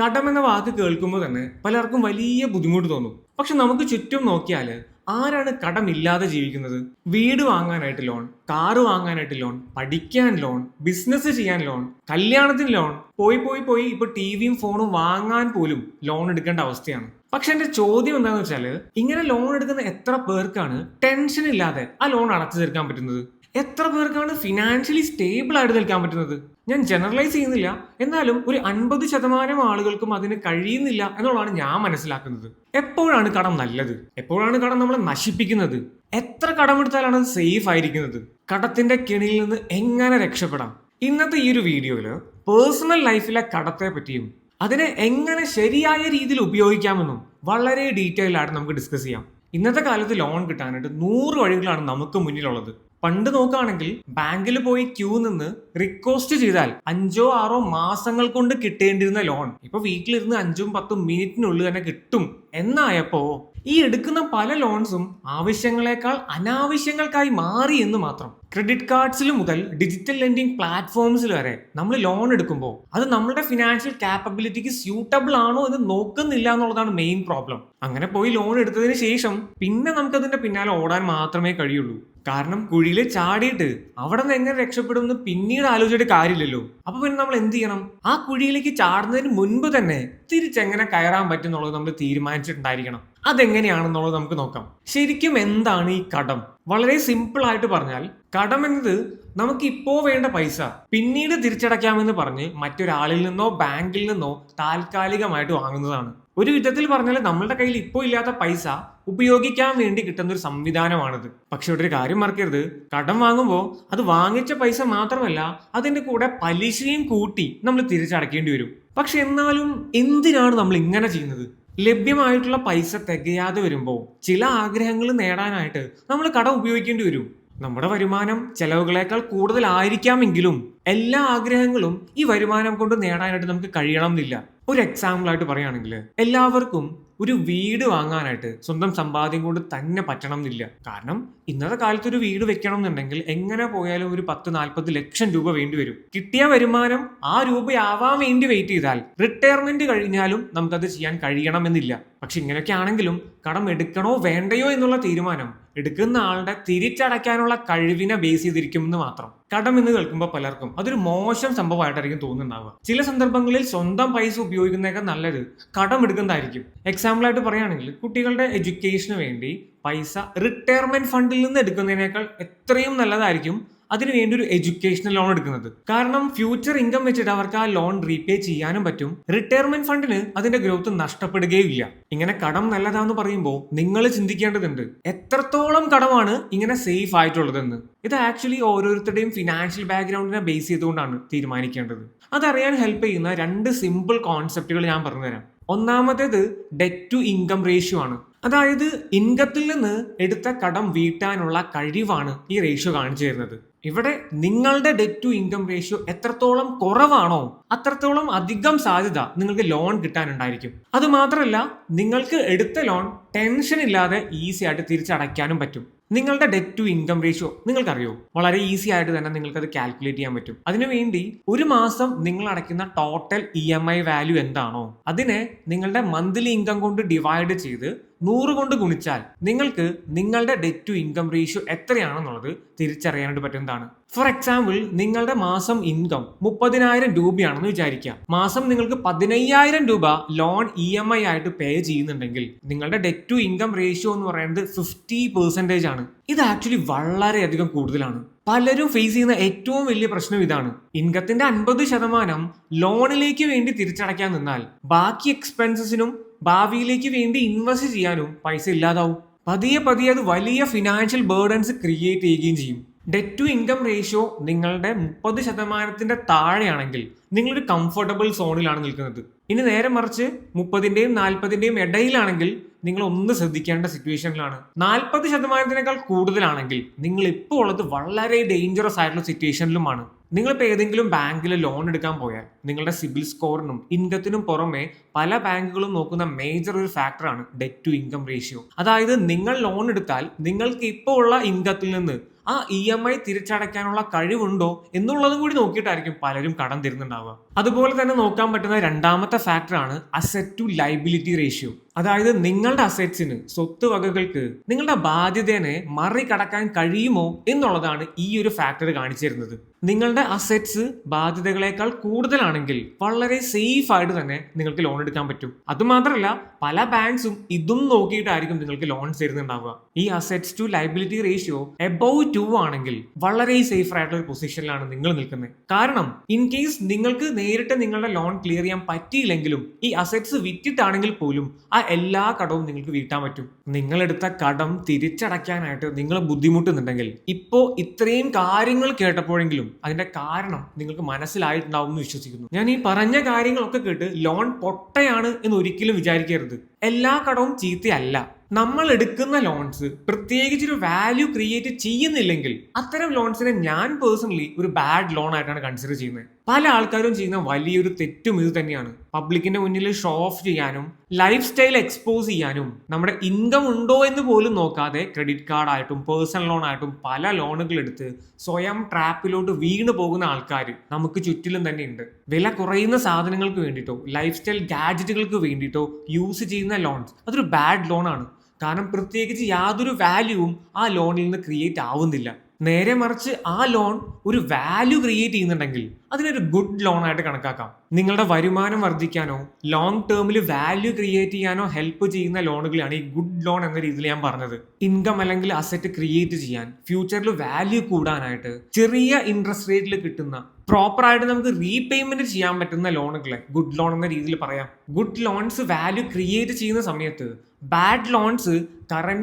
കടം എന്ന വാക്ക് കേൾക്കുമ്പോൾ തന്നെ പലർക്കും വലിയ ബുദ്ധിമുട്ട് തോന്നും. പക്ഷെ നമുക്ക് ചുറ്റും നോക്കിയാൽ ആരാണ് കടമില്ലാതെ ജീവിക്കുന്നത്? വീട് വാങ്ങാനായിട്ട് ലോൺ കാറ് വാങ്ങാനായിട്ട് ലോൺ പഠിക്കാൻ ലോൺ ബിസിനസ് ചെയ്യാൻ ലോൺ കല്യാണത്തിന് ലോൺ പോയി പോയി പോയി ഇപ്പൊ ടിവിയും ഫോണും വാങ്ങാൻ പോലും ലോൺ എടുക്കേണ്ട അവസ്ഥയാണ്. പക്ഷെ എന്റെ ചോദ്യം എന്താണെന്ന് വെച്ചാൽ ഇങ്ങനെ ലോൺ എടുക്കുന്ന എത്ര പേർക്കാണ് ടെൻഷൻ ഇല്ലാതെ ആ ലോൺ അടച്ചു തീർക്കാൻ പറ്റുന്നത്? എത്ര പേർക്കാണ് ഫിനാൻഷ്യലി സ്റ്റേബിൾ ആയിട്ട് നിൽക്കാൻ പറ്റുന്നത്? ഞാൻ ജനറലൈസ് ചെയ്യുന്നില്ല. എന്നാലും ഒരു അൻപത് ശതമാനം ആളുകൾക്കും അതിന് കഴിയുന്നില്ല എന്നുള്ളതാണ് ഞാൻ മനസ്സിലാക്കുന്നത്. എപ്പോഴാണ് കടം നല്ലത്? എപ്പോഴാണ് കടം നമ്മളെ നശിപ്പിക്കുന്നത്? എത്ര കടമെടുത്താലാണ് അത് സേഫ് ആയിരിക്കുന്നത്? കടത്തിന്റെ കെണിയിൽ നിന്ന് എങ്ങനെ രക്ഷപ്പെടാം? ഇന്നത്തെ ഈ ഒരു വീഡിയോയിൽ പേഴ്സണൽ ലൈഫിലെ കടത്തെ പറ്റിയും അതിനെ എങ്ങനെ ശരിയായ രീതിയിൽ ഉപയോഗിക്കാമെന്നും വളരെ ഡീറ്റെയിൽ ആയിട്ട് നമുക്ക് ഡിസ്കസ് ചെയ്യാം. ഇന്നത്തെ കാലത്ത് ലോൺ കിട്ടാനായിട്ട് നൂറ് വഴികളാണ് നമുക്ക് മുന്നിലുള്ളത്. പണ്ട് നോക്കുകയാണെങ്കിൽ ബാങ്കിൽ പോയി ക്യൂ നിന്ന് റിക്വസ്റ്റ് ചെയ്താൽ അഞ്ചോ ആറോ മാസങ്ങൾ കൊണ്ട് കിട്ടേണ്ടിരുന്ന ലോൺ ഇപ്പൊ വീട്ടിലിരുന്ന് അഞ്ചും പത്തും മിനിറ്റിനുള്ളിൽ തന്നെ കിട്ടും. എന്നായപ്പോ ഈ എടുക്കുന്ന പല ലോൺസും ആവശ്യങ്ങളെക്കാൾ അനാവശ്യങ്ങൾക്കായി മാറി എന്ന് മാത്രം. ക്രെഡിറ്റ് കാർഡ്സിൽ മുതൽ ഡിജിറ്റൽ ലെൻഡിങ് പ്ലാറ്റ്ഫോംസിൽ വരെ നമ്മൾ ലോൺ എടുക്കുമ്പോൾ അത് നമ്മുടെ ഫിനാൻഷ്യൽ കാപ്പബിലിറ്റിക്ക് സ്യൂട്ടബിൾ ആണോ എന്ന് നോക്കുന്നില്ല എന്നുള്ളതാണ് മെയിൻ പ്രോബ്ലം. അങ്ങനെ പോയി ലോൺ എടുത്തതിന് ശേഷം പിന്നെ നമുക്കതിന്റെ പിന്നാലെ ഓടാൻ മാത്രമേ കഴിയുള്ളൂ. കാരണം കുഴിയിൽ ചാടിയിട്ട് അവിടെ നിന്ന് എങ്ങനെ രക്ഷപ്പെടും എന്ന് പിന്നീട് ആലോചിച്ചിട്ട് കാര്യമില്ലല്ലോ. അപ്പൊ പിന്നെ നമ്മൾ എന്ത് ചെയ്യണം? ആ കുഴിയിലേക്ക് ചാടുന്നതിന് മുൻപ് തന്നെ തിരിച്ചെങ്ങനെ കയറാൻ പറ്റും എന്നുള്ളത് നമ്മൾ തീരുമാനിച്ചിട്ടുണ്ടായിരിക്കണം. അതെങ്ങനെയാണെന്നുള്ളത് നമുക്ക് നോക്കാം. ശരിക്കും എന്താണ് ഈ കടം? വളരെ സിമ്പിൾ ആയിട്ട് പറഞ്ഞാൽ കടം എന്നത് നമുക്ക് ഇപ്പോ വേണ്ട പൈസ പിന്നീട് തിരിച്ചടയ്ക്കാമെന്ന് പറഞ്ഞ് മറ്റൊരാളിൽ നിന്നോ ബാങ്കിൽ നിന്നോ താൽക്കാലികമായിട്ട് വാങ്ങുന്നതാണ്. ഒരു വിധത്തിൽ പറഞ്ഞാൽ നമ്മളുടെ കയ്യിൽ ഇപ്പോൾ ഇല്ലാത്ത പൈസ ഉപയോഗിക്കാൻ വേണ്ടി കിട്ടുന്ന ഒരു സംവിധാനമാണിത്. പക്ഷെ ഒരു കാര്യം മറക്കരുത്. കടം വാങ്ങുമ്പോൾ അത് വാങ്ങിച്ച പൈസ മാത്രമല്ല അതിന്റെ കൂടെ പലിശയും കൂട്ടി നമ്മൾ തിരിച്ചടക്കേണ്ടി വരും. പക്ഷെ എന്നാലും എന്തിനാണ് നമ്മൾ ഇങ്ങനെ ചെയ്യുന്നത്? ലഭ്യമായിട്ടുള്ള പൈസ തികയാതെ വരുമ്പോൾ ചില ആഗ്രഹങ്ങൾ നേടാനായിട്ട് നമ്മൾ കടം ഉപയോഗിക്കേണ്ടി വരും. നമ്മുടെ വരുമാനം ചെലവുകളേക്കാൾ കൂടുതലായിരിക്കാമെങ്കിലും എല്ലാ ആഗ്രഹങ്ങളും ഈ വരുമാനം കൊണ്ട് നേടാനായിട്ട് നമുക്ക് കഴിയണം എന്നില്ല. ഒരു എക്സാമ്പിൾ ആയിട്ട് പറയുകയാണെങ്കിൽ എല്ലാവർക്കും ഒരു വീട് വാങ്ങാനായിട്ട് സ്വന്തം സമ്പാദ്യം കൊണ്ട് തന്നെ പറ്റണം എന്നില്ല കാരണം ഇന്നത്തെ കാലത്ത് ഒരു വീട് വെക്കണം എന്നുണ്ടെങ്കിൽ എങ്ങനെ പോയാലും ഒരു പത്ത് നാൽപ്പത് ലക്ഷം രൂപ വേണ്ടി വരും. കിട്ടിയ വരുമാനം ആ രൂപയാവാൻ വേണ്ടി വെയിറ്റ് ചെയ്താൽ റിട്ടയർമെന്റ് കഴിഞ്ഞാലും നമുക്കത് ചെയ്യാൻ കഴിയണമെന്നില്ല. പക്ഷെ ഇങ്ങനെയൊക്കെ ആണെങ്കിലും കടം എടുക്കണോ വേണ്ടയോ എന്നുള്ള തീരുമാനം എടുക്കുന്ന ആളുടെ തിരിച്ചടയ്ക്കാനുള്ള കഴിവിനെ ബേസ് ചെയ്തിരിക്കും എന്ന് മാത്രം. കടം എന്ന് കേൾക്കുമ്പോൾ പലർക്കും അതൊരു മോശം സംഭവമായിട്ടായിരിക്കും തോന്നുന്നുണ്ടാവുക. ചില സന്ദർഭങ്ങളിൽ സ്വന്തം പൈസ ഉപയോഗിക്കുന്നതൊക്കെ നല്ലത് കടം എടുക്കുന്നതായിരിക്കും. എക്സാമ്പിൾ ആയിട്ട് പറയുകയാണെങ്കിൽ കുട്ടികളുടെ എഡ്യൂക്കേഷന് വേണ്ടി പൈസ റിട്ടയർമെന്റ് ഫണ്ടിൽ നിന്ന് എടുക്കുന്നതിനേക്കാൾ എത്രയും നല്ലതായിരിക്കും അതിനു വേണ്ടി ഒരു എഡ്യൂക്കേഷണൽ ലോൺ എടുക്കുന്നത്. കാരണം ഫ്യൂച്ചർ ഇൻകം വെച്ചിട്ട് അവർക്ക് ആ ലോൺ റീപേ ചെയ്യാനും പറ്റും. റിട്ടയർമെന്റ് ഫണ്ടിന് അതിന്റെ ഗ്രോത്ത് നഷ്ടപ്പെടുകയില്ല ഇങ്ങനെ കടം നല്ലതാന്ന് പറയുമ്പോൾ നിങ്ങൾ ചിന്തിക്കേണ്ടതുണ്ട് എത്രത്തോളം കടമാണ് ഇങ്ങനെ സേഫ് ആയിട്ടുള്ളതെന്ന്. ഇത് ആക്ച്വലി ഓരോരുത്തരുടെയും ഫിനാൻഷ്യൽ ബാക്ക്ഗ്രൗണ്ടിനെ ബേസ് ചെയ്തുകൊണ്ടാണ് തീരുമാനിക്കേണ്ടത്. അതറിയാൻ ഹെൽപ്പ് ചെയ്യുന്ന രണ്ട് സിമ്പിൾ കോൺസെപ്റ്റുകൾ ഞാൻ പറഞ്ഞുതരാം. ഒന്നാമത്തേത് ഡെറ്റ് ടു ഇൻകം റേഷ്യോ ആണ്. അതായത് ഇൻകത്തിൽ നിന്ന് എടുത്ത കടം വീട്ടാനുള്ള കഴിവാണ് ഈ റേഷ്യോ കാണിച്ചു തരുന്നത്. ഇവിടെ നിങ്ങളുടെ ഡെറ്റ് ടു ഇൻകം റേഷ്യോ എത്രത്തോളം കുറവാണോ അത്രത്തോളം അധികം സാധ്യത നിങ്ങൾക്ക് ലോൺ കിട്ടാനുണ്ടായിരിക്കും. അത് മാത്രമല്ല നിങ്ങൾക്ക് എടുത്ത ലോൺ ടെൻഷൻ ഇല്ലാതെ ഈസി ആയിട്ട് തിരിച്ചടയ്ക്കാനും പറ്റും. നിങ്ങളുടെ ഡെറ്റ് ടു ഇൻകം റേഷ്യോ നിങ്ങൾക്കറിയോ? വളരെ ഈസി ആയിട്ട് തന്നെ നിങ്ങൾക്ക് അത് കാൽക്കുലേറ്റ് ചെയ്യാൻ പറ്റും. അതിനുവേണ്ടി ഒരു മാസം നിങ്ങൾ അടയ്ക്കുന്ന total E M I value എന്താണോ അതിനെ നിങ്ങളുടെ മന്ത്ലി ഇൻകം കൊണ്ട് ഡിവൈഡ് ചെയ്ത് നൂറ് കൊണ്ട് ഗുണിച്ചാൽ നിങ്ങൾക്ക് നിങ്ങളുടെ ഡെറ്റ് ടു ഇൻകം റേഷ്യോ എത്രയാണെന്നുള്ളത് തിരിച്ചറിയാനായിട്ട് പറ്റുന്നതാണ്. ഫോർ എക്സാമ്പിൾ നിങ്ങളുടെ മാസം ഇൻകം മുപ്പതിനായിരം രൂപയാണെന്ന് വിചാരിക്കുക. മാസം നിങ്ങൾക്ക് പതിനയ്യായിരം രൂപ ലോൺ ഇ എം ഐ ആയിട്ട് പേ ചെയ്യുന്നുണ്ടെങ്കിൽ നിങ്ങളുടെ ഡെറ്റ് ടു ഇൻകം റേഷ്യോ എന്ന് പറയുന്നത് ഫിഫ്റ്റി പെർസെന്റേജ് ആണ്. ഇത് ആക്ച്വലി വളരെയധികം കൂടുതലാണ്. പലരും ഫേസ് ചെയ്യുന്ന ഏറ്റവും വലിയ പ്രശ്നം ഇതാണ്. ഇൻകത്തിന്റെ അൻപത് ശതമാനം ലോണിലേക്ക് വേണ്ടി തിരിച്ചടയ്ക്കാൻ നിന്നാൽ ബാക്കി എക്സ്പെൻസസിനും ഭാവിയിലേക്ക് വേണ്ടി ഇൻവെസ്റ്റ് ചെയ്യാനും പൈസ ഇല്ലാതാവും. പതിയെ പതിയെ അത് വലിയ ഫിനാൻഷ്യൽ ബേർഡൻസ് ക്രിയേറ്റ് ചെയ്യുകയും ചെയ്യും. ഡെറ്റ് ടു ഇൻകം റേഷ്യോ നിങ്ങളുടെ മുപ്പത് ശതമാനത്തിന്റെ താഴെയാണെങ്കിൽ നിങ്ങളൊരു കംഫർട്ടബിൾ സോണിലാണ് നിൽക്കുന്നത്. ഇനി നേരെ മറിച്ച് മുപ്പതിന്റെയും നാൽപ്പതിന്റെയും ഇടയിലാണെങ്കിൽ നിങ്ങൾ ഒന്ന് ശ്രദ്ധിക്കേണ്ട സിറ്റുവേഷനിലാണ് നാൽപ്പത് ശതമാനത്തിനേക്കാൾ കൂടുതലാണെങ്കിൽ നിങ്ങൾ ഇപ്പോൾ ഉള്ളത് വളരെ ഡേഞ്ചറസ് ആയിട്ടുള്ള സിറ്റുവേഷനിലുമാണ് നിങ്ങളിപ്പോൾ ഏതെങ്കിലും ബാങ്കിൽ ലോൺ എടുക്കാൻ പോയാൽ നിങ്ങളുടെ സിബിൽ സ്കോറിനും ഇൻകത്തിനും പുറമെ പല ബാങ്കുകളും നോക്കുന്ന മേജർ ഒരു ഫാക്ടറാണ് ഡെറ്റ് ടു ഇൻകം റേഷ്യോ അതായത് നിങ്ങൾ ലോൺ എടുത്താൽ നിങ്ങൾക്ക് ഇപ്പോൾ ഉള്ള ഇൻകത്തിൽ നിന്ന് ആ ഇ എം ഐ തിരിച്ചടയ്ക്കാനുള്ള കഴിവുണ്ടോ എന്നുള്ളതും കൂടി നോക്കിയിട്ടായിരിക്കും പലരും കടം തരുന്നുണ്ടാവുക. അതുപോലെ തന്നെ നോക്കാൻ പറ്റുന്ന രണ്ടാമത്തെ ഫാക്ടറാണ് അസെറ്റ് ടു ലൈബിലിറ്റി റേഷ്യോ അതായത് നിങ്ങളുടെ അസെറ്റ്സിന് സ്വത്ത് വകകൾക്ക് നിങ്ങളുടെ ബാധ്യതയെ മറികടക്കാൻ കഴിയുമോ എന്നുള്ളതാണ് ഈ ഒരു ഫാക്ടർ കാണിച്ചു തരുന്നത്. നിങ്ങളുടെ അസെറ്റ്സ് ബാധ്യതകളെക്കാൾ കൂടുതലാണെങ്കിൽ വളരെ സേഫ് ആയിട്ട് തന്നെ നിങ്ങൾക്ക് ലോൺ എടുക്കാൻ പറ്റും. അതുമാത്രമല്ല പല ബാങ്ക്സും ഇതും നോക്കിയിട്ടായിരിക്കും നിങ്ങൾക്ക് ലോൺ തരുന്നുണ്ടാവുക. ഈ assets to liability ratio above two ആണെങ്കിൽ വളരെ സേഫ് ആയിട്ടുള്ള ഒരു പൊസിഷനിലാണ് നിങ്ങൾ നിൽക്കുന്നത്. കാരണം ഇൻ കേസ് നിങ്ങൾക്ക് നേരിട്ട് നിങ്ങളുടെ ലോൺ ക്ലിയർ ചെയ്യാൻ പറ്റിയില്ലെങ്കിലും ഈ അസെറ്റ്സ് വിറ്റിട്ടാണെങ്കിൽ പോലും ആ എല്ലാ കടവും നിങ്ങൾക്ക് വീട്ടാൻ പറ്റും. നിങ്ങളെടുത്ത കടം തിരിച്ചടയ്ക്കാനായിട്ട് നിങ്ങൾ ബുദ്ധിമുട്ടുന്നുണ്ടെങ്കിൽ ഇപ്പോ ഇത്രയും കാര്യങ്ങൾ കേട്ടപ്പോഴെങ്കിലും അതിന്റെ കാരണം നിങ്ങൾക്ക് മനസ്സിലായിട്ടുണ്ടാവും എന്ന് വിശ്വസിക്കുന്നു. ഞാൻ ഈ പറഞ്ഞ കാര്യങ്ങളൊക്കെ കേട്ട് ലോൺ പൊട്ടയാണ് എന്ന് ഒരിക്കലും വിചാരിക്കരുത്. എല്ലാ കടവും ചീത്തയല്ല. നമ്മൾ എടുക്കുന്ന ലോൺസ് പ്രത്യേകിച്ച് ഒരു വാല്യൂ ക്രിയേറ്റ് ചെയ്യുന്നില്ലെങ്കിൽ അത്തരം ലോൺസിനെ ഞാൻ പേഴ്സണലി ഒരു ബാഡ് ലോൺ ആയിട്ടാണ് കൺസിഡർ ചെയ്യുന്നത്. പല ആൾക്കാരും ചെയ്യുന്ന വലിയൊരു തെറ്റും ഇത് തന്നെയാണ്. പബ്ലിക്കിന്റെ മുന്നിൽ ഷോ ഓഫ് ചെയ്യാനും ലൈഫ് സ്റ്റൈൽ എക്സ്പോസ് ചെയ്യാനും നമ്മുടെ ഇൻകം ഉണ്ടോ എന്ന് പോലും നോക്കാതെ ക്രെഡിറ്റ് കാർഡായിട്ടും പേഴ്സണൽ ലോൺ ആയിട്ടും പല ലോണുകൾ എടുത്ത് സ്വയം ട്രാപ്പിലോട്ട് വീണ് പോകുന്ന ആൾക്കാർ നമുക്ക് ചുറ്റിലും തന്നെ ഉണ്ട്. വില കുറയുന്ന സാധനങ്ങൾക്ക് വേണ്ടിയിട്ടോ ലൈഫ് സ്റ്റൈൽ ഗാഡ്ജറ്റുകൾക്ക് വേണ്ടിയിട്ടോ യൂസ് ചെയ്യുന്ന ലോൺസ് അതൊരു ബാഡ് ലോൺ ആണ്. കാരണം പ്രത്യേകിച്ച് യാതൊരു വാല്യൂവും ആ ലോണിൽ നിന്ന് ക്രിയേറ്റ് ആവുന്നില്ല. നേരെ മറിച്ച് ആ ലോൺ ഒരു വാല്യൂ ക്രിയേറ്റ് ചെയ്യുന്നുണ്ടെങ്കിൽ അതിനൊരു ഗുഡ് ലോൺ ആയിട്ട് കണക്കാക്കാം. നിങ്ങളുടെ വരുമാനം വർദ്ധിക്കാനോ ലോങ് ടേമിൽ വാല്യൂ ക്രിയേറ്റ് ചെയ്യാനോ ഹെൽപ്പ് ചെയ്യുന്ന ലോണുകളാണ് ഈ ഗുഡ് ലോൺ എന്ന രീതിയിൽ ഞാൻ പറഞ്ഞത്. ഇൻകം അല്ലെങ്കിൽ അസറ്റ് ക്രിയേറ്റ് ചെയ്യാൻ ഫ്യൂച്ചറിൽ വാല്യൂ കൂടാനായിട്ട് ചെറിയ ഇൻട്രസ്റ്റ് റേറ്റിൽ കിട്ടുന്ന പ്രോപ്പർ ആയിട്ട് നമുക്ക് റീപേയ്മെന്റ് ചെയ്യാൻ പറ്റുന്ന ലോണുകളെ ഗുഡ് ലോൺ എന്ന രീതിയിൽ പറയാം. ഗുഡ് ലോൺസ് വാല്യൂ ക്രിയേറ്റ് ചെയ്യുന്ന സമയത്ത് ബാഡ് ലോൺസ്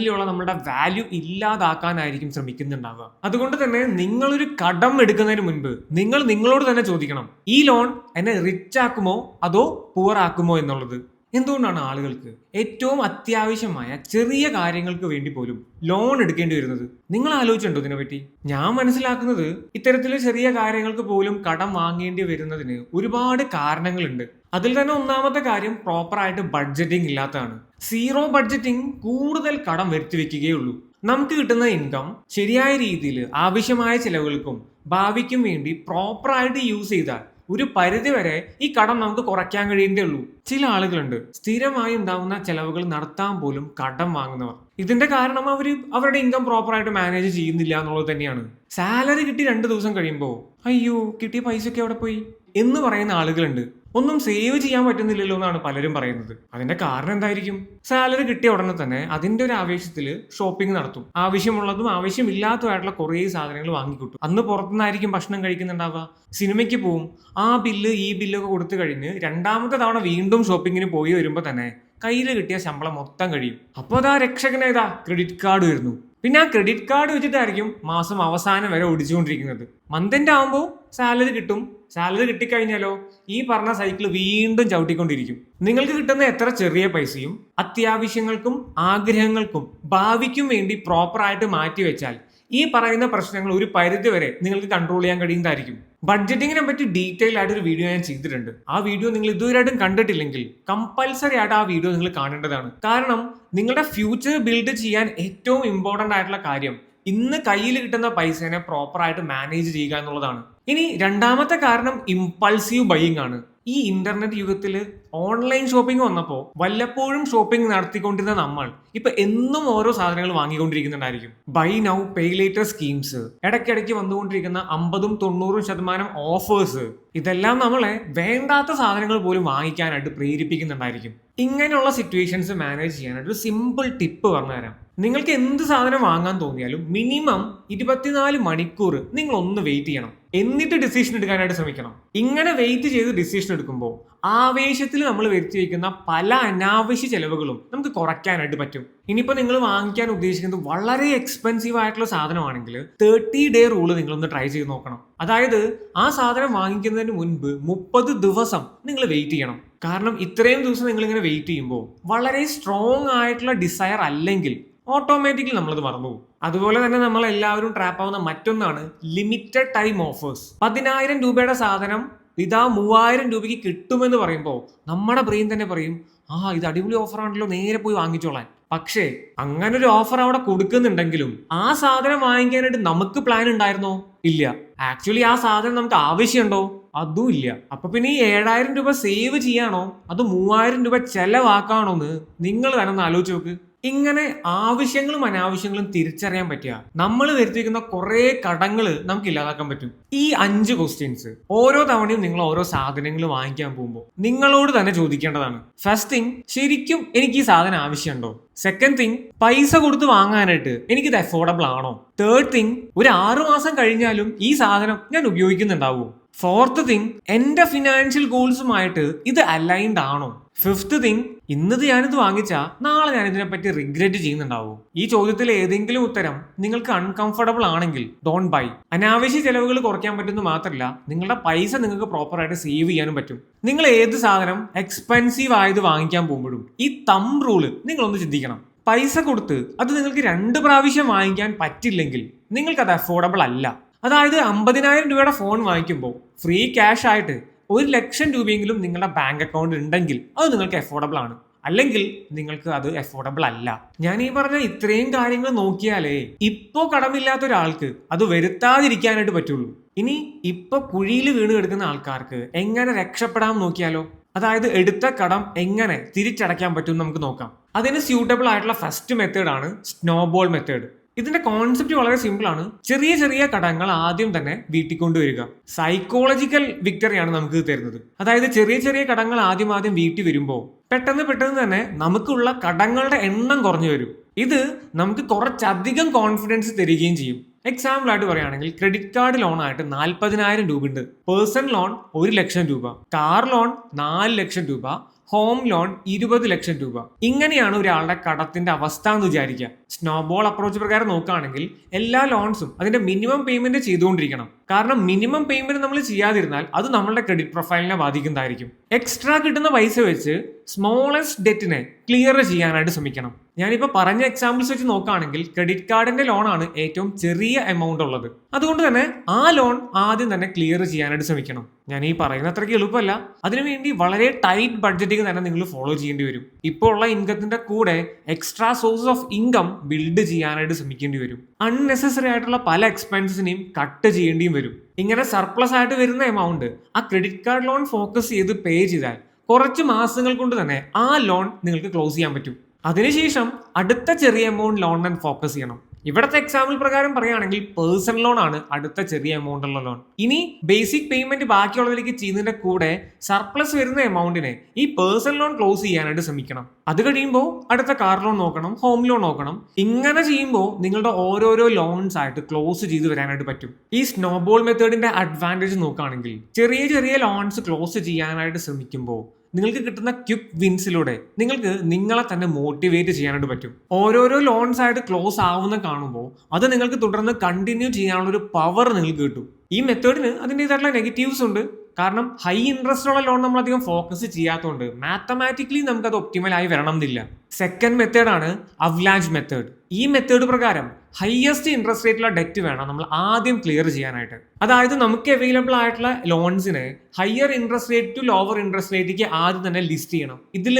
ഉള്ള നമ്മുടെ വാല്യൂ ഇല്ലാതാക്കാനായിരിക്കും ശ്രമിക്കുന്നുണ്ടാവുക. അതുകൊണ്ട് തന്നെ നിങ്ങളൊരു കടം എടുക്കുന്നതിന് മുൻപ് നിങ്ങൾ നിങ്ങളോട് തന്നെ ചോദിക്കണം ഈ ലോൺ എന്നെ റിച്ച് ആക്കുമോ? അതോ പുവർ ആക്കുമോ? എന്നുള്ളത്. എന്തുകൊണ്ടാണ് ആളുകൾക്ക് ഏറ്റവും അത്യാവശ്യമായ ചെറിയ കാര്യങ്ങൾക്ക് വേണ്ടി പോലും ലോൺ എടുക്കേണ്ടി വരുന്നത്? നിങ്ങൾ ആലോചിച്ചിട്ടുണ്ടോ ഇതിനെപ്പറ്റി? ഞാൻ മനസ്സിലാക്കുന്നത് ഇത്തരത്തിലെ ചെറിയ കാര്യങ്ങൾക്ക് പോലും കടം വാങ്ങേണ്ടി വരുന്നതിന് ഒരുപാട് കാരണങ്ങളുണ്ട്. അതിൽ തന്നെ ഒന്നാമത്തെ കാര്യം പ്രോപ്പറായിട്ട് ബഡ്ജറ്റിംഗ് ഇല്ലാത്തതാണ്. സീറോ ബഡ്ജറ്റിംഗ് കൂടുതൽ കടം വരുത്തി വെക്കുകയുള്ളൂ നമുക്ക് കിട്ടുന്ന ഇൻകം ശരിയായ രീതിയിൽ ആവശ്യമായ ചിലവുകൾക്കും ഭാവിക്കും വേണ്ടി പ്രോപ്പറായിട്ട് യൂസ് ചെയ്താൽ ഒരു പരിധി വരെ ഈ കടം നമുക്ക് കുറയ്ക്കാൻ കഴിയേണ്ടേ ഉള്ളൂ. ചില ആളുകളുണ്ട് സ്ഥിരമായി ഉണ്ടാകുന്ന ചെലവുകൾ നടത്താൻ പോലും കടം വാങ്ങുന്നവർ. ഇതിന്റെ കാരണം അവർ അവരുടെ ഇൻകം പ്രോപ്പറായിട്ട് മാനേജ് ചെയ്യുന്നില്ല എന്നുള്ളത് തന്നെയാണ്. സാലറി കിട്ടി രണ്ട് ദിവസം കഴിയുമ്പോൾ അയ്യോ കിട്ടിയ പൈസ ഒക്കെ അവിടെ പോയി? എന്ന് പറയുന്ന ആളുകളുണ്ട്. ഒന്നും സേവ് ചെയ്യാൻ പറ്റുന്നില്ലല്ലോ എന്നാണ് പലരും പറയുന്നത്. അതിന്റെ കാരണം എന്തായിരിക്കും? സാലറി കിട്ടിയ ഉടനെ തന്നെ അതിന്റെ ഒരു ആവേശത്തിൽ ഷോപ്പിംഗ് നടത്തും. ആവശ്യമുള്ളതും ആവശ്യമില്ലാത്തതുമായിട്ടുള്ള കുറേ സാധനങ്ങൾ വാങ്ങിക്കിട്ടും. അന്ന് പുറത്തുനിന്നായിരിക്കും ഭക്ഷണം കഴിക്കുന്നുണ്ടാവുക. സിനിമയ്ക്ക് പോവും. ആ ബില്ല് ഈ ബില്ലൊക്കെ കൊടുത്തു കഴിഞ്ഞ് രണ്ടാമത്തെ തവണ വീണ്ടും ഷോപ്പിങ്ങിന് പോയി വരുമ്പോൾ തന്നെ കയ്യിൽ കിട്ടിയ ശമ്പളം മൊത്തം കഴിയും. അപ്പോൾ അതാ രക്ഷകനേതാ? ക്രെഡിറ്റ് കാർഡ് വരുന്നു. പിന്നെ ആ ക്രെഡിറ്റ് കാർഡ് വെച്ചിട്ടായിരിക്കും മാസം അവസാനം വരെ ഓടിച്ചുകൊണ്ടിരിക്കുന്നത് മന്തിന്റെ ആകുമ്പോൾ സാലറി കിട്ടും. സാലറി കിട്ടിക്കഴിഞ്ഞാലോ ഈ പറഞ്ഞ സൈക്കിൾ വീണ്ടും ചവിട്ടിക്കൊണ്ടിരിക്കും. നിങ്ങൾക്ക് കിട്ടുന്ന എത്ര ചെറിയ പൈസയും അത്യാവശ്യങ്ങൾക്കും ആഗ്രഹങ്ങൾക്കും ഭാവിക്കും വേണ്ടി പ്രോപ്പറായിട്ട് മാറ്റി വെച്ചാൽ ഈ പറയുന്ന പ്രശ്നങ്ങൾ ഒരു പരിധി വരെ നിങ്ങൾക്ക് കൺട്രോൾ ചെയ്യാൻ കഴിയുന്നതായിരിക്കും. ബഡ്ജറ്റിങ്ങിനെ പറ്റി ഡീറ്റെയിൽ ആയിട്ട് ഒരു വീഡിയോ ഞാൻ ചെയ്തിട്ടുണ്ട്. ആ വീഡിയോ നിങ്ങൾ ഇതുവരെയായിട്ടും കണ്ടിട്ടില്ലെങ്കിൽ കമ്പൽസറി ആയിട്ട് ആ വീഡിയോ നിങ്ങൾ കാണേണ്ടതാണ്. കാരണം നിങ്ങളുടെ ഫ്യൂച്ചർ ബിൽഡ് ചെയ്യാൻ ഏറ്റവും ഇമ്പോർട്ടന്റ് ആയിട്ടുള്ള കാര്യം ഇന്ന് കയ്യിൽ കിട്ടുന്ന പൈസേനെ പ്രോപ്പറായിട്ട് മാനേജ് ചെയ്യുക എന്നുള്ളതാണ്. ഇനി രണ്ടാമത്തെ കാരണം ഇമ്പൾസീവ് ബൈയിങ് ആണ്. ഈ ഇന്റർനെറ്റ് യുഗത്തിൽ ഓൺലൈൻ ഷോപ്പിംഗ് വന്നപ്പോൾ വല്ലപ്പോഴും ഷോപ്പിംഗ് നടത്തിക്കൊണ്ടിരുന്ന നമ്മൾ ഇപ്പൊ എന്നും ഓരോ സാധനങ്ങൾ വാങ്ങിക്കൊണ്ടിരിക്കുന്നുണ്ടായിരിക്കും. Buy now pay later schemes ഇടയ്ക്കിടയ്ക്ക് വന്നുകൊണ്ടിരിക്കുന്ന അമ്പതും തൊണ്ണൂറും ശതമാനം ഓഫേഴ്സ് ഇതെല്ലാം നമ്മളെ വേണ്ടാത്ത സാധനങ്ങൾ പോലും വാങ്ങിക്കാനായിട്ട് പ്രേരിപ്പിക്കുന്നുണ്ടായിരിക്കും. ഇങ്ങനെയുള്ള സിറ്റുവേഷൻസ് മാനേജ് ചെയ്യാനായിട്ട് ഒരു സിമ്പിൾ ടിപ്പ് പറഞ്ഞുതരാം. നിങ്ങൾക്ക് എന്ത് സാധനം വാങ്ങാൻ തോന്നിയാലും മിനിമം ഇരുപത്തിനാല് മണിക്കൂർ നിങ്ങൾ ഒന്ന് വെയിറ്റ് ചെയ്യണം. എന്നിട്ട് ഡിസിഷൻ എടുക്കാനായിട്ട് ശ്രമിക്കണം. ഇങ്ങനെ വെയിറ്റ് ചെയ്ത് ഡിസിഷൻ എടുക്കുമ്പോൾ ആവേശത്തിൽ നമ്മൾ വരുത്തി വയ്ക്കുന്ന പല അനാവശ്യ ചെലവുകളും നമുക്ക് കുറയ്ക്കാനായിട്ട് പറ്റും. ഇനിയിപ്പോൾ നിങ്ങൾ വാങ്ങിക്കാൻ ഉദ്ദേശിക്കുന്നത് വളരെ എക്സ്പെൻസീവ് ആയിട്ടുള്ള സാധനമാണെങ്കിൽ തേർട്ടി ഡേ റൂൾ നിങ്ങളൊന്ന് ട്രൈ ചെയ്ത് നോക്കണം. അതായത് ആ സാധനം വാങ്ങിക്കുന്നതിന് മുൻപ് മുപ്പത് ദിവസം നിങ്ങൾ വെയിറ്റ് ചെയ്യണം. കാരണം ഇത്രയും ദിവസം നിങ്ങൾ ഇങ്ങനെ വെയിറ്റ് ചെയ്യുമ്പോൾ വളരെ സ്ട്രോങ് ആയിട്ടുള്ള ഡിസയർ അല്ലെങ്കിൽ ഓട്ടോമാറ്റിക്കലി നമ്മളത് മറന്നുപോകും. അതുപോലെ തന്നെ നമ്മൾ എല്ലാവരും ട്രാപ്പ് ആവുന്ന മറ്റൊന്നാണ് ലിമിറ്റഡ് ടൈം ഓഫേഴ്സ് പതിനായിരം രൂപയുടെ സാധനം ഇതാ മൂവായിരം രൂപയ്ക്ക് കിട്ടുമെന്ന് പറയുമ്പോൾ നമ്മുടെ ബ്രെയിൻ തന്നെ പറയും ആ ഇത് അടിപൊളി ഓഫർ ആണല്ലോ നേരെ പോയി വാങ്ങിച്ചോളാൻ. പക്ഷേ അങ്ങനെ ഒരു ഓഫർ അവിടെ കൊടുക്കുന്നുണ്ടെങ്കിലും ആ സാധനം വാങ്ങിക്കാനായിട്ട് നമുക്ക് പ്ലാൻ ഉണ്ടായിരുന്നോ? ഇല്ല. ആക്ച്വലി ആ സാധനം നമുക്ക് ആവശ്യമുണ്ടോ? അതും ഇല്ല. അപ്പൊ പിന്നെ ഈ ഏഴായിരം രൂപ സേവ് ചെയ്യാണോ? അത് മൂവായിരം രൂപ ചെലവാക്കാണോ എന്ന് നിങ്ങൾ തന്നെ ഒന്ന് ആലോചിച്ച് നോക്ക്. ഇങ്ങനെ ആവശ്യങ്ങളും അനാവശ്യങ്ങളും തിരിച്ചറിയാൻ പറ്റിയ നമ്മൾ വരുത്തിക്കുന്ന കുറെ കടങ്ങൾ നമുക്ക് ഇല്ലാതാക്കാൻ പറ്റും. ഈ അഞ്ച് ക്വസ്റ്റ്യൻസ് ഓരോ തവണയും നിങ്ങൾ ഓരോ സാധനങ്ങൾ വാങ്ങിക്കാൻ പോകുമ്പോൾ നിങ്ങളോട് തന്നെ ചോദിക്കേണ്ടതാണ്. ഫസ്റ്റ് തിങ് ശരിക്കും എനിക്ക് ഈ സാധനം ആവശ്യമുണ്ടോ? സെക്കൻഡ് തിങ് പൈസ കൊടുത്ത് വാങ്ങാനായിട്ട് എനിക്കിത് അഫോർഡബിൾ ആണോ? തേർഡ് തിങ് ഒരു ആറു മാസം കഴിഞ്ഞാലും ഈ സാധനം ഞാൻ ഉപയോഗിക്കുന്നുണ്ടാവോ? ഫോർത്ത് തിങ് എന്റെ ഫിനാൻഷ്യൽ ഗോൾസുമായിട്ട് ഇത് അലൈൻഡ് ആണോ? ഫിഫ്ത്ത് തിങ് ഇന്നത് ഞാനിത് വാങ്ങിച്ചാ നാളെ ഞാൻ ഇതിനെപ്പറ്റി റിഗ്രറ്റ് ചെയ്യുന്നുണ്ടാവും. ഈ ചോദ്യത്തിൽ ഏതെങ്കിലും ഉത്തരം നിങ്ങൾക്ക് അൺകംഫർട്ടബിൾ ആണെങ്കിൽ ഡോൺ ബൈ അനാവശ്യ ചെലവുകൾ കുറയ്ക്കാൻ പറ്റുന്ന മാത്രമല്ല നിങ്ങളുടെ പൈസ നിങ്ങൾക്ക് പ്രോപ്പറായിട്ട് സേവ് ചെയ്യാനും പറ്റും. നിങ്ങൾ ഏത് സാധനം എക്സ്പെൻസീവ് ആയത് വാങ്ങിക്കാൻ പോകുമ്പോഴും ഈ തം റൂൾ നിങ്ങളൊന്ന് ചിന്തിക്കണം. പൈസ കൊടുത്ത് അത് നിങ്ങൾക്ക് രണ്ട് പ്രാവശ്യം വാങ്ങിക്കാൻ പറ്റില്ലെങ്കിൽ നിങ്ങൾക്കത് അഫോർഡബിൾ അല്ല. അതായത് അമ്പതിനായിരം രൂപയുടെ ഫോൺ വാങ്ങിക്കുമ്പോൾ ഫ്രീ ക്യാഷ് ആയിട്ട് ഒരു ലക്ഷം രൂപയെങ്കിലും നിങ്ങളുടെ ബാങ്ക് അക്കൗണ്ട് ഉണ്ടെങ്കിൽ അത് നിങ്ങൾക്ക് അഫോർഡബിൾ ആണ്. അല്ലെങ്കിൽ നിങ്ങൾക്ക് അത് അഫോർഡബിൾ അല്ല. ഞാൻ ഈ പറഞ്ഞ ഇത്രയും കാര്യങ്ങൾ നോക്കിയാലേ ഇപ്പോ കടമില്ലാത്ത ഒരാൾക്ക് അത് വരുത്താതിരിക്കാനായിട്ട് പറ്റുള്ളൂ. ഇനി ഇപ്പൊ കുഴിയിൽ വീണ് കിടക്കുന്ന ആൾക്കാർക്ക് എങ്ങനെ രക്ഷപ്പെടാം നോക്കിയാലോ? അതായത് എടുത്ത കടം എങ്ങനെ തിരിച്ചടയ്ക്കാൻ പറ്റും നമുക്ക് നോക്കാം. അതിന് സ്യൂട്ടബിൾ ആയിട്ടുള്ള ഫസ്റ്റ് മെത്തേഡ് ആണ് സ്നോബോൾ മെത്തേഡ് ഇതിന്റെ കോൺസെപ്റ്റ് വളരെ സിമ്പിൾ ആണ്. ചെറിയ ചെറിയ കടങ്ങൾ ആദ്യം തന്നെ വീട്ടിൽ കൊണ്ടുവരിക സൈക്കോളജിക്കൽ വിക്ടറിയാണ് നമുക്ക് തരുന്നത്. അതായത് ചെറിയ ചെറിയ കടങ്ങൾ ആദ്യം ആദ്യം വീട്ടിൽ വരുമ്പോൾ പെട്ടെന്ന് പെട്ടെന്ന് തന്നെ നമുക്കുള്ള കടങ്ങളുടെ എണ്ണം കുറഞ്ഞു വരും. ഇത് നമുക്ക് കുറച്ചധികം കോൺഫിഡൻസ് തരികയും ചെയ്യും. എക്സാമ്പിൾ ആയിട്ട് പറയുകയാണെങ്കിൽ ക്രെഡിറ്റ് കാർഡ് ലോൺ ആയിട്ട് നാൽപ്പതിനായിരം രൂപ ഉണ്ട് പേഴ്സണൽ ലോൺ ഒരു ലക്ഷം രൂപ. കാർ ലോൺ നാല് ലക്ഷം രൂപ. ഹോം ലോൺ ഇരുപത് ലക്ഷം രൂപ. ഇങ്ങനെയാണ് ഒരാളുടെ കടത്തിന്റെ അവസ്ഥ എന്ന് വിചാരിക്കുക. സ്നോബോൾ അപ്രോച്ച് പ്രകാരം നോക്കുകയാണെങ്കിൽ എല്ലാ ലോൺസും അതിന്റെ മിനിമം പേയ്മെന്റ് ചെയ്തുകൊണ്ടിരിക്കണം. കാരണം മിനിമം പേയ്മെന്റ് നമ്മൾ ചെയ്യാതിരുന്നാൽ അത് നമ്മളുടെ ക്രെഡിറ്റ് പ്രൊഫൈലിനെ ബാധിക്കുന്നതായിരിക്കും. എക്സ്ട്രാ കിട്ടുന്ന പൈസ വെച്ച് സ്മോളസ്റ്റ് ഡെറ്റിനെ ക്ലിയർ ചെയ്യാനായിട്ട് ശ്രമിക്കണം. ഞാനിപ്പോ പറഞ്ഞ എക്സാമ്പിൾസ് വെച്ച് നോക്കുകയാണെങ്കിൽ ക്രെഡിറ്റ് കാർഡിന്റെ ലോണാണ് ഏറ്റവും ചെറിയ എമൗണ്ട് ഉള്ളത്. അതുകൊണ്ട് തന്നെ ആ ലോൺ ആദ്യം തന്നെ ക്ലിയർ ചെയ്യാനായിട്ട് ശ്രമിക്കണം. ഞാൻ ഈ പറയുന്ന അത്രയ്ക്ക് എളുപ്പമല്ല അതിനുവേണ്ടി വളരെ ടൈറ്റ് ബഡ്ജറ്റിംഗ് തന്നെ നിങ്ങൾ ഫോളോ ചെയ്യേണ്ടി വരും. ഇപ്പോൾ ഉള്ള ഇൻകത്തിന്റെ കൂടെ extra source of income build ചെയ്യാനായിട്ട് ശ്രമിക്കേണ്ടി വരും. അൺനെസസറി ആയിട്ടുള്ള പല എക്സ്പെൻസിനെയും കട്ട് ചെയ്യേണ്ടിയും വരും. ഇങ്ങനെ സർപ്ലസ് ആയിട്ട് വരുന്ന എമൗണ്ട് ആ ക്രെഡിറ്റ് കാർഡ് ലോൺ ഫോക്കസ് ചെയ്ത് പേ ചെയ്താൽ കുറച്ച് മാസങ്ങൾ കൊണ്ട് തന്നെ ആ ലോൺ നിങ്ങൾക്ക് ക്ലോസ് ചെയ്യാൻ പറ്റും. അതിനുശേഷം അടുത്ത ചെറിയ എമൗണ്ട് ലോൺ ഫോക്കസ് ചെയ്യണം. ഇവിടത്തെ എക്സാമ്പിൾ പ്രകാരം പറയുകയാണെങ്കിൽ പേഴ്സണൽ ലോൺ ആണ് അടുത്ത ചെറിയ എമൗണ്ട് ഉള്ള ലോൺ ഇനി ബേസിക് പേയ്മെന്റ് ബാക്കിയുള്ളതിലേക്ക് ചെയ്യുന്നതിന്റെ കൂടെ സർപ്ലസ് വരുന്ന എമൗണ്ടിനെ ഈ പേഴ്സണൽ ലോൺ ക്ലോസ് ചെയ്യാനായിട്ട് ശ്രമിക്കണം. അത് കഴിയുമ്പോൾ അടുത്ത കാർ ലോൺ നോക്കണം ഹോം ലോൺ നോക്കണം. ഇങ്ങനെ ചെയ്യുമ്പോൾ നിങ്ങളുടെ ഓരോരോ ലോൺസ് ആയിട്ട് ക്ലോസ് ചെയ്ത് വരാനായിട്ട് പറ്റും. ഈ സ്നോബോൾ മെത്തേഡിന്റെ അഡ്വാന്റേജ് നോക്കുകയാണെങ്കിൽ ചെറിയ ചെറിയ ലോൺസ് ക്ലോസ് ചെയ്യാനായിട്ട് ശ്രമിക്കുമ്പോൾ നിങ്ങൾക്ക് കിട്ടുന്ന ക്വിക്ക് വിൻസിലൂടെ നിങ്ങൾക്ക് നിങ്ങളെ തന്നെ മോട്ടിവേറ്റ് ചെയ്യാനായിട്ട് പറ്റും. ഓരോരോ ലോൺസ് ആയിട്ട് ക്ലോസ് ആവുന്ന കാണുമ്പോൾ അത് നിങ്ങൾക്ക് തുടർന്ന് കണ്ടിന്യൂ ചെയ്യാനുള്ള ഒരു പവർ നിങ്ങൾക്ക് കിട്ടും. ഈ മെത്തേഡിന് അതിന്റെതായിട്ടുള്ള നെഗറ്റീവ്സ് ഉണ്ട്. കാരണം ഹൈ ഇൻട്രസ്റ്റ് ഉള്ള ലോൺ നമ്മൾ അധികം ഫോക്കസ് ചെയ്യാത്തതുകൊണ്ട് മാത്തമാറ്റിക്കലി നമുക്ക് അത് ഒപ്റ്റിമൽ ആയി വരണം എന്നില്ല സെക്കൻഡ് മെത്തേഡാണ് അവ്ലാജ് മെത്തേഡ് ഈ മെത്തേഡ് പ്രകാരം ഹയസ്റ്റ് ഇൻട്രസ്റ്റ് റേറ്റുള്ള ഡെറ്റ് വേണം നമ്മൾ ആദ്യം ക്ലിയർ ചെയ്യാനായിട്ട്. അതായത് നമുക്ക് അവൈലബിൾ ആയിട്ടുള്ള ലോൺസിന് higher interest rate to lower interest റേറ്റിക്ക് ആദ്യം തന്നെ ലിസ്റ്റ് ചെയ്യണം. ഇതിൽ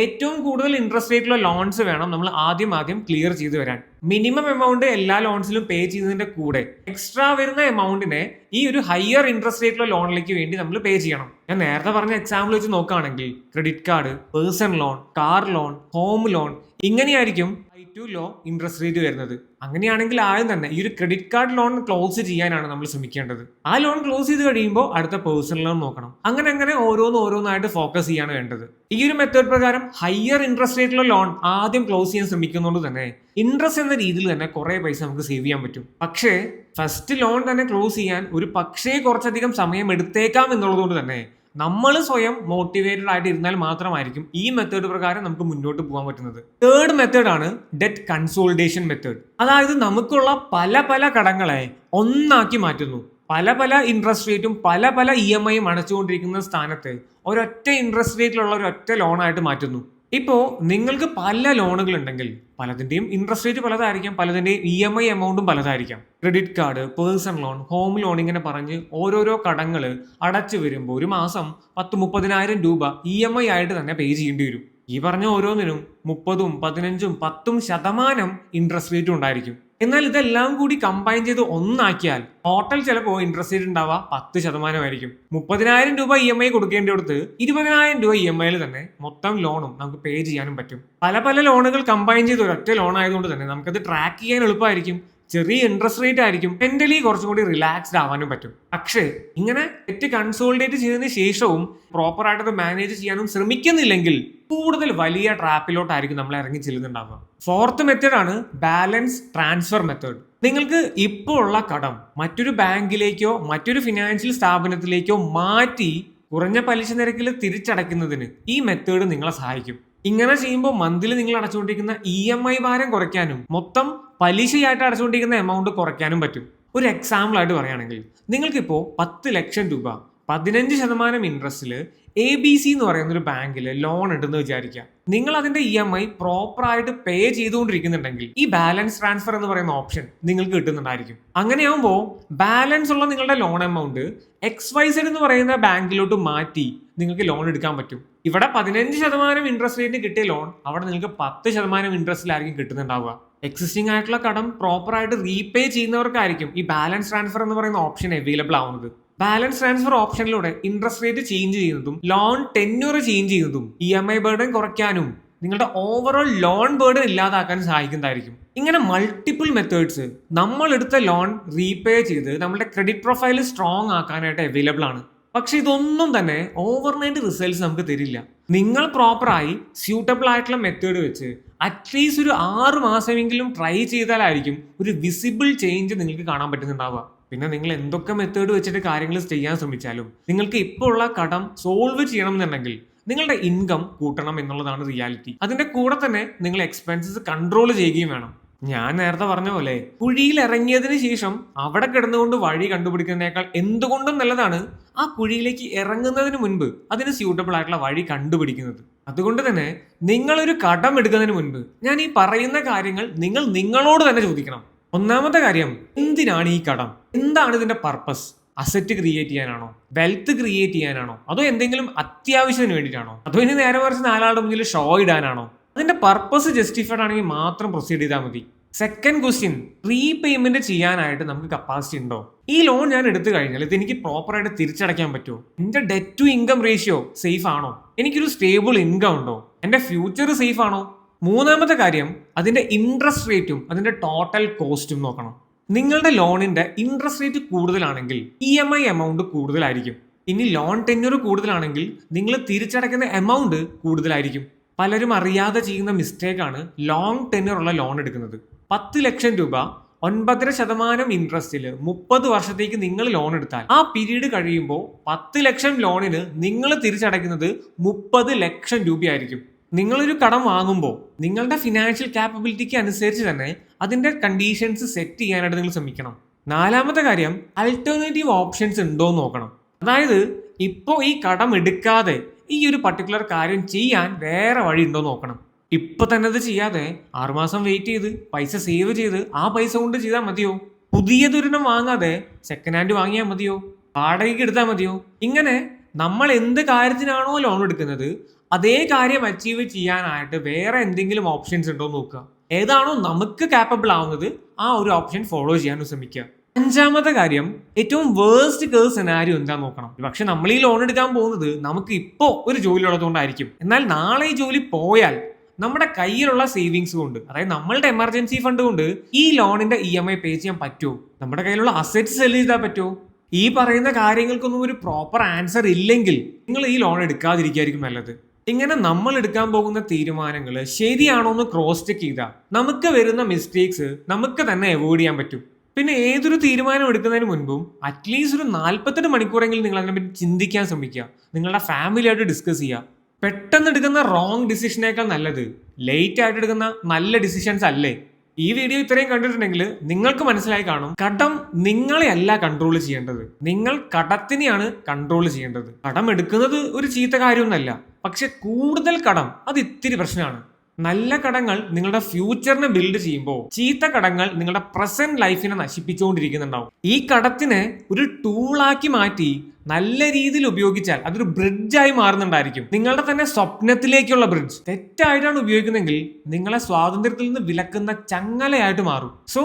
ഏറ്റവും കൂടുതൽ ഇൻട്രസ്റ്റ് റേറ്റുള്ള ലോൺസ് വേണം നമ്മൾ ആദ്യം ആദ്യം ക്ലിയർ ചെയ്ത് വരാൻ. മിനിമം എമൗണ്ട് എല്ലാ ലോൺസിലും പേ ചെയ്തതിന്റെ കൂടെ എക്സ്ട്രാ വരുന്ന എമൗണ്ടിനെ ഈ ഒരു ഹയർ ഇൻട്രസ്റ്റ് റേറ്റുള്ള ലോണിലേക്ക് വേണ്ടി നമ്മൾ പേ ചെയ്യണം. ഞാൻ നേരത്തെ പറഞ്ഞ എക്സാമ്പിൾ വെച്ച് നോക്കുകയാണെങ്കിൽ credit card personal loan car loan home loan ഇങ്ങനെയായിരിക്കും ടു ലോ ഇൻട്രസ്റ്റ് റേറ്റ് വരുന്നത്. അങ്ങനെയാണെങ്കിൽ ആദ്യം തന്നെ ഈ ഒരു ക്രെഡിറ്റ് കാർഡ് ലോൺ ക്ലോസ് ചെയ്യാനാണ് നമ്മൾ ശ്രമിക്കേണ്ടത്. ആ ലോൺ ക്ലോസ് ചെയ്ത് കഴിയുമ്പോൾ അടുത്ത പേഴ്സണൽ ലോൺ നോക്കണം. അങ്ങനെ അങ്ങനെ ഓരോന്ന് ഓരോന്നായിട്ട് ഫോക്കസ് ചെയ്യാണ് വേണ്ടത്. ഈ ഒരു മെത്തേഡ് പ്രകാരം ഹയർ ഇൻട്രസ്റ്റ് റേറ്റിലുള്ള ലോൺ ആദ്യം ക്ലോസ് ചെയ്യാൻ ശ്രമിക്കുന്നതുകൊണ്ട് തന്നെ ഇൻട്രസ്റ്റ് എന്ന രീതിയിൽ തന്നെ കുറെ പൈസ നമുക്ക് സേവ് ചെയ്യാൻ പറ്റും. പക്ഷേ ഫസ്റ്റ് ലോൺ തന്നെ ക്ലോസ് ചെയ്യാൻ ഒരു പക്ഷേ കുറച്ചധികം സമയം എടുത്തേക്കാം എന്നുള്ളതുകൊണ്ട് തന്നെ നമ്മൾ സ്വയം മോട്ടിവേറ്റഡ് ആയിട്ട് ഇരുന്നാൽ മാത്രമായിരിക്കും ഈ മെത്തേഡ് പ്രകാരം നമുക്ക് മുന്നോട്ട് പോകാൻ പറ്റുന്നത്. തേർഡ് മെത്തേഡാണ് ഡെറ്റ് കൺസോൾട്ടേഷൻ മെത്തേഡ് അതായത് നമുക്കുള്ള പല പല കടങ്ങളെ ഒന്നാക്കി മാറ്റുന്നു. പല പല ഇൻട്രസ്റ്റ് റേറ്റും പല പല ഇ എം ഐയും അടച്ചുകൊണ്ടിരിക്കുന്ന സ്ഥാനത്ത് ഒരൊറ്റ ഇൻട്രസ്റ്റ് റേറ്റിലുള്ള ഒരൊറ്റ ലോണായിട്ട് മാറ്റുന്നു. ഇപ്പോ നിങ്ങൾക്ക് പല ലോണുകൾ ഉണ്ടെങ്കിൽ പലതിന്റെയും ഇൻട്രസ്റ്റ് റേറ്റ് പലതായിരിക്കാം പലതിന്റെയും ഇ എം ഐ എമൗണ്ടും പലതായിരിക്കാം. Credit card personal loan home loan ഇങ്ങനെ പറഞ്ഞ് ഓരോരോ കടങ്ങൾ അടച്ചു വരുമ്പോൾ ഒരു മാസം പത്ത് മുപ്പതിനായിരം രൂപ ഇ എം ഐ ആയിട്ട് തന്നെ പേ ചെയ്യേണ്ടി വരും. ഈ പറഞ്ഞ ഓരോന്നിനും മുപ്പതും പതിനഞ്ചും പത്തും ശതമാനം ഇൻട്രസ്റ്റ് റേറ്റ് ഉണ്ടായിരിക്കും. എന്നാൽ ഇതെല്ലാം കൂടി കമ്പൈൻ ചെയ്ത് ഒന്നാക്കിയാൽ ടോട്ടൽ ചിലപ്പോൾ ഇൻട്രസ്റ്റ് റേറ്റ് ഉണ്ടാവുക പത്ത് ശതമാനമായിരിക്കും. മുപ്പതിനായിരം രൂപ ഇ എം ഐ കൊടുക്കേണ്ടിടത്ത് ഇരുപതിനായിരം രൂപ ഇ എം ഐയിൽ തന്നെ മൊത്തം ലോണും നമുക്ക് പേ ചെയ്യാനും പറ്റും. പല പല ലോണുകൾ കമ്പൈൻ ചെയ്ത് ഒരൊറ്റ ലോൺ ആയതുകൊണ്ട് തന്നെ നമുക്കത് ട്രാക്ക് ചെയ്യാൻ എളുപ്പമായിരിക്കും. ചെറിയ ഇൻട്രസ്റ്റ് റേറ്റ് ആയിരിക്കും. മെന്റലി കുറച്ചും കൂടി റിലാക്സ്ഡ് ആവാനും പറ്റും. പക്ഷേ ഇങ്ങനെ തെറ്റ് കൺസോൾഡേറ്റ് ചെയ്തതിന് ശേഷവും പ്രോപ്പർ ആയിട്ട് അത് മാനേജ് ചെയ്യാനും ശ്രമിക്കുന്നില്ലെങ്കിൽ കൂടുതൽ വലിയ ട്രാപ്പിലോട്ടായിരിക്കും നമ്മൾ ഇറങ്ങി ചെല്ലുന്നുണ്ടാവുക. ഫോർത്ത് മെത്തേഡ് ആണ് ബാലൻസ് ട്രാൻസ്ഫർ മെത്തേഡ് നിങ്ങൾക്ക് ഇപ്പോൾ ഉള്ള കടം മറ്റൊരു ബാങ്കിലേക്കോ മറ്റൊരു ഫിനാൻഷ്യൽ സ്ഥാപനത്തിലേക്കോ മാറ്റി കുറഞ്ഞ പലിശ നിരക്കിൽ തിരിച്ചടയ്ക്കുന്നതിന് ഈ മെത്തേഡ് നിങ്ങളെ സഹായിക്കും. ഇങ്ങനെ ചെയ്യുമ്പോൾ മന്തിൽ നിങ്ങൾ അടച്ചുകൊണ്ടിരിക്കുന്ന ഇ എം ഐ ഭാരം കുറയ്ക്കാനും മൊത്തം പലിശയായിട്ട് അടച്ചുകൊണ്ടിരിക്കുന്ന എമൗണ്ട് കുറയ്ക്കാനും പറ്റും. ഒരു എക്സാമ്പിൾ ആയിട്ട് പറയുകയാണെങ്കിൽ നിങ്ങൾക്കിപ്പോൾ പത്ത് ലക്ഷം രൂപ പതിനഞ്ച് ശതമാനം ഇൻട്രസ്റ്റിൽ എ ബി സി എന്ന് പറയുന്ന ഒരു ബാങ്കിൽ ലോൺ ഉണ്ടെന്ന് വിചാരിക്കുക. നിങ്ങൾ അതിന്റെ ഇ എം ഐ പ്രോപ്പർ ആയിട്ട് പേ ചെയ്തുകൊണ്ടിരിക്കുന്നുണ്ടെങ്കിൽ ഈ ബാലൻസ് ട്രാൻസ്ഫർ എന്ന് പറയുന്ന ഓപ്ഷൻ നിങ്ങൾക്ക് കിട്ടുന്നുണ്ടായിരിക്കും. അങ്ങനെയാകുമ്പോൾ ബാലൻസ് ഉള്ള നിങ്ങളുടെ ലോൺ എമൗണ്ട് എക്സ് വൈസഡ് എന്ന് പറയുന്ന ബാങ്കിലോട്ട് മാറ്റി നിങ്ങൾക്ക് ലോൺ എടുക്കാൻ പറ്റും. ഇവിടെ പതിനഞ്ച് ശതമാനം ഇൻട്രസ്റ്റ് റേറ്റ് കിട്ടിയ ലോൺ അവിടെ നിങ്ങൾക്ക് പത്ത് ശതമാനം ഇൻട്രസ്റ്റിലായിരിക്കും കിട്ടുന്നുണ്ടാവുക. എക്സിസ്റ്റിംഗ് ആയിട്ടുള്ള കടം പ്രോപ്പർ ആയിട്ട് റീപേ ചെയ്യുന്നവർക്കായിരിക്കും ഈ ബാലൻസ് ട്രാൻസ്ഫർ എന്ന് പറയുന്ന ഓപ്ഷൻ അവൈലബിൾ ആവുന്നത്. ബാലൻസ് ട്രാൻസ്ഫർ ഓപ്ഷനിലൂടെ ഇൻട്രസ്റ്റ് റേറ്റ് ചേഞ്ച് ചെയ്യുന്നതും ലോൺ ടെന്യൂർ ചേഞ്ച് ചെയ്യുന്നതും ഇ എം ഐ ബേർഡൻ കുറയ്ക്കാനും നിങ്ങളുടെ ഓവറോൾ ലോൺ ബേർഡൻ ഇല്ലാതാക്കാൻ സഹായിക്കുന്നതായിരിക്കും. ഇങ്ങനെ മൾട്ടിപ്പിൾ മെത്തേഡ്സ് നമ്മൾ എടുത്ത ലോൺ റീപേ ചെയ്ത് നമ്മുടെ ക്രെഡിറ്റ് പ്രൊഫൈൽ സ്ട്രോങ് ആക്കാനായിട്ട് അവൈലബിൾ ആണ്. പക്ഷെ ഇതൊന്നും തന്നെ ഓവർനൈറ്റ് റിസൾട്ട്സ് നമുക്ക് തരില്ല. നിങ്ങൾ പ്രോപ്പറായി സ്യൂട്ടബിൾ ആയിട്ടുള്ള മെത്തേഡ് വെച്ച് അറ്റ്ലീസ്റ്റ് ഒരു ആറ് മാസമെങ്കിലും ട്രൈ ചെയ്താലായിരിക്കും ഒരു വിസിബിൾ ചേഞ്ച് നിങ്ങൾക്ക് കാണാൻ പറ്റുന്നുണ്ടാവുക. പിന്നെ നിങ്ങൾ എന്തൊക്കെ മെത്തേഡ് വെച്ചിട്ട് കാര്യങ്ങൾ ചെയ്യാൻ ശ്രമിച്ചാലും നിങ്ങൾക്ക് ഇപ്പോൾ ഉള്ള കടം സോൾവ് ചെയ്യണം എന്നുണ്ടെങ്കിൽ നിങ്ങളുടെ ഇൻകം കൂട്ടണം എന്നുള്ളതാണ് റിയാലിറ്റി അതിന്റെ കൂടെ തന്നെ നിങ്ങൾ എക്സ്പെൻസസ് കൺട്രോൾ ചെയ്യുകയും വേണം. ഞാൻ നേരത്തെ പറഞ്ഞ പോലെ കുഴിയിൽ ഇറങ്ങിയതിന് ശേഷം അവിടെ കിടന്നുകൊണ്ട് വഴി കണ്ടുപിടിക്കുന്നതിനേക്കാൾ എന്തുകൊണ്ടും നല്ലതാണ് ആ കുഴിയിലേക്ക് ഇറങ്ങുന്നതിന് മുൻപ് അതിന് സ്യൂട്ടബിൾ ആയിട്ടുള്ള വഴി കണ്ടുപിടിക്കുന്നത്. അതുകൊണ്ട് തന്നെ നിങ്ങളൊരു കടം എടുക്കുന്നതിന് മുൻപ് ഞാൻ ഈ പറയുന്ന കാര്യങ്ങൾ നിങ്ങൾ നിങ്ങളോട് തന്നെ ചോദിക്കണം. ഒന്നാമത്തെ കാര്യം എന്തിനാണ് ഈ കടം? എന്താണ് ഇതിന്റെ പർപ്പസ് അസറ്റ് ക്രിയേറ്റ് ചെയ്യാനാണോ? വെൽത്ത് ക്രിയേറ്റ് ചെയ്യാനാണോ? അതോ എന്തെങ്കിലും അത്യാവശ്യത്തിന് വേണ്ടിയിട്ടാണോ? അതോ ഇനി നേരെ മറിച്ച് നാലാളുടെ മുന്നിൽ ഷോ ഇടാനാണോ? അതിന്റെ പർപ്പസ് ജസ്റ്റിഫൈഡ് ആണെങ്കിൽ മാത്രം പ്രൊസീഡ് ചെയ്താൽ മതി. സെക്കൻഡ് ക്വസ്റ്റ്യൻ റീപേയ്മെന്റ് ചെയ്യാനായിട്ട് നമുക്ക് കപ്പാസിറ്റി ഉണ്ടോ? ഈ ലോൺ ഞാൻ എടുത്തു കഴിഞ്ഞാൽ ഇത് എനിക്ക് പ്രോപ്പറായിട്ട് തിരിച്ചടയ്ക്കാൻ പറ്റുമോ? എന്റെ debt to income ratio safe ആണോ? എനിക്കൊരു സ്റ്റേബിൾ ഇൻകം ഉണ്ടോ? എന്റെ ഫ്യൂച്ചർ സേഫ് ആണോ? മൂന്നാമത്തെ കാര്യം അതിന്റെ ഇൻട്രസ്റ്റ് റേറ്റും അതിന്റെ ടോട്ടൽ കോസ്റ്റും നോക്കണം. നിങ്ങളുടെ ലോണിന്റെ ഇൻട്രസ്റ്റ് റേറ്റ് കൂടുതലാണെങ്കിൽ ഇ എം ഐ എമൗണ്ട് കൂടുതലായിരിക്കും. ഇനി ലോൺ ടെന്യൂർ കൂടുതലാണെങ്കിൽ നിങ്ങൾ തിരിച്ചടയ്ക്കുന്ന എമൗണ്ട് കൂടുതലായിരിക്കും. പലരും അറിയാതെ ചെയ്യുന്ന മിസ്റ്റേക്കാണ് ലോങ് ടെന്നറുള്ള ലോൺ എടുക്കുന്നത്. പത്ത് ലക്ഷം രൂപ ഒൻപതര ശതമാനം ഇൻട്രസ്റ്റിൽ മുപ്പത് വർഷത്തേക്ക് നിങ്ങൾ ലോൺ എടുത്താൽ ആ പീരീഡ് കഴിയുമ്പോൾ പത്ത് ലക്ഷം ലോണിന് നിങ്ങൾ തിരിച്ചടയ്ക്കുന്നത് മുപ്പത് ലക്ഷം രൂപയായിരിക്കും. നിങ്ങളൊരു കടം വാങ്ങുമ്പോൾ നിങ്ങളുടെ ഫിനാൻഷ്യൽ കാപ്പബിലിറ്റിക്ക് അനുസരിച്ച് തന്നെ അതിന്റെ കണ്ടീഷൻസ് സെറ്റ് ചെയ്യാനായിട്ട് നിങ്ങൾ ശ്രമിക്കണം. നാലാമത്തെ കാര്യം അൾട്ടർനേറ്റീവ് ഓപ്ഷൻസ് ഉണ്ടോ എന്ന് നോക്കണം. അതായത് ഇപ്പോൾ ഈ കടം എടുക്കാതെ ഈ ഒരു പർട്ടിക്കുലർ കാര്യം ചെയ്യാൻ വേറെ വഴി ഉണ്ടോ നോക്കണം. ഇപ്പൊ തന്നെ അത് ചെയ്യാതെ ആറുമാസം വെയിറ്റ് ചെയ്ത് പൈസ സേവ് ചെയ്ത് ആ പൈസ കൊണ്ട് ചെയ്താൽ മതിയോ? പുതിയ ദുരിതം വാങ്ങാതെ സെക്കൻഡ് ഹാൻഡ് വാങ്ങിയാൽ മതിയോ? വാടകയ്ക്ക് എടുത്താൽ മതിയോ? ഇങ്ങനെ നമ്മൾ എന്ത് കാര്യത്തിനാണോ ലോൺ എടുക്കുന്നത് അതേ കാര്യം അച്ചീവ് ചെയ്യാനായിട്ട് വേറെ എന്തെങ്കിലും ഓപ്ഷൻസ് ഉണ്ടോ നോക്കുക. ഏതാണോ നമുക്ക് കാപ്പബിൾ ആവുന്നത് ആ ഒരു ഓപ്ഷൻ ഫോളോ ചെയ്യാനും ശ്രമിക്കുക. അഞ്ചാമത്തെ കാര്യം ഏറ്റവും വേഴ്സ്റ്റ് കേസ് സെനാരി എന്താ നോക്കണം? പക്ഷെ നമ്മൾ ഈ ലോൺ എടുക്കാൻ പോകുന്നത് നമുക്ക് ഇപ്പോൾ ഒരു ജോലി ഉള്ളതുകൊണ്ടായിരിക്കും. എന്നാൽ നാളെ ഈ ജോലി പോയാൽ നമ്മുടെ കയ്യിലുള്ള സേവിങ്സ് കൊണ്ട് അതായത് നമ്മളുടെ എമർജൻസി ഫണ്ട് കൊണ്ട് ഈ ലോണിന്റെ ഇ എം ഐ പേ ചെയ്യാൻ പറ്റുമോ? നമ്മുടെ കയ്യിലുള്ള അസറ്റ്സ് സെൽ ചെയ്താൽ പറ്റുമോ? ഈ പറയുന്ന കാര്യങ്ങൾക്കൊന്നും ഒരു പ്രോപ്പർ ആൻസർ ഇല്ലെങ്കിൽ നിങ്ങൾ ഈ ലോൺ എടുക്കാതിരിക്കായിരിക്കും നല്ലത്. ഇങ്ങനെ നമ്മൾ എടുക്കാൻ പോകുന്ന തീരുമാനങ്ങൾ ശരിയാണോ എന്ന് ക്രോസ് ചെക്ക് ചെയ്താൽ നമുക്ക് വരുന്ന മിസ്റ്റേക്സ് നമുക്ക് തന്നെ അവോയ്ഡ് ചെയ്യാൻ പറ്റും. പിന്നെ ഏതൊരു തീരുമാനം എടുക്കുന്നതിന് മുൻപും അറ്റ്ലീസ്റ്റ് ഒരു നാൽപ്പത്തെട്ട് മണിക്കൂറെങ്കിലും നിങ്ങൾ അതിനെപ്പറ്റി ചിന്തിക്കാൻ ശ്രമിക്കുക. നിങ്ങളുടെ ഫാമിലിയായിട്ട് ഡിസ്കസ് ചെയ്യുക. പെട്ടെന്ന് എടുക്കുന്ന റോങ് ഡിസിഷനേക്കാൾ നല്ലത്. ലേറ്റ് ആയിട്ട് എടുക്കുന്ന നല്ല ഡിസിഷൻസ് അല്ലേ? ഈ വീഡിയോ ഇത്രയും കണ്ടിട്ടുണ്ടെങ്കിൽ നിങ്ങൾക്ക് മനസ്സിലായി കാണും. കടം നിങ്ങളെ അല്ല കൺട്രോൾ ചെയ്യേണ്ടത്. നിങ്ങൾ കടത്തിനെയാണ് കൺട്രോൾ ചെയ്യേണ്ടത്. കടം എടുക്കുന്നത് ഒരു ചീത്ത കാര്യമൊന്നല്ല പക്ഷെ കൂടുതൽ കടം അത് ഇത്തിരി പ്രശ്നമാണ്. നല്ല കടങ്ങൾ നിങ്ങളുടെ ഫ്യൂച്ചറിനെ ബിൽഡ് ചെയ്യുമ്പോൾ ചീത്ത കടങ്ങൾ നിങ്ങളുടെ പ്രസന്റ് ലൈഫിനെ നശിപ്പിച്ചുകൊണ്ടിരിക്കുന്നുണ്ടാവും. ഈ കടത്തിനെ ഒരു ടൂളാക്കി മാറ്റി നല്ല രീതിയിൽ ഉപയോഗിച്ചാൽ അതൊരു ബ്രിഡ്ജായി മാറുന്നുണ്ടായിരിക്കും. നിങ്ങളുടെ തന്നെ സ്വപ്നത്തിലേക്കുള്ള ബ്രിഡ്ജ് തെറ്റായിട്ടാണ് ഉപയോഗിക്കുന്നതെങ്കിൽ നിങ്ങളെ സ്വാതന്ത്ര്യത്തിൽ നിന്ന് വിലക്കുന്ന ചങ്ങലയായിട്ട് മാറും. സോ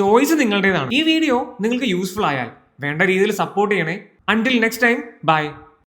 ചോയ്സ് നിങ്ങളുടേതാണ്. ഈ വീഡിയോ നിങ്ങൾക്ക് യൂസ്ഫുൾ ആയാൽ വേണ്ട രീതിയിൽ സപ്പോർട്ട് ചെയ്യണേ. Until next time by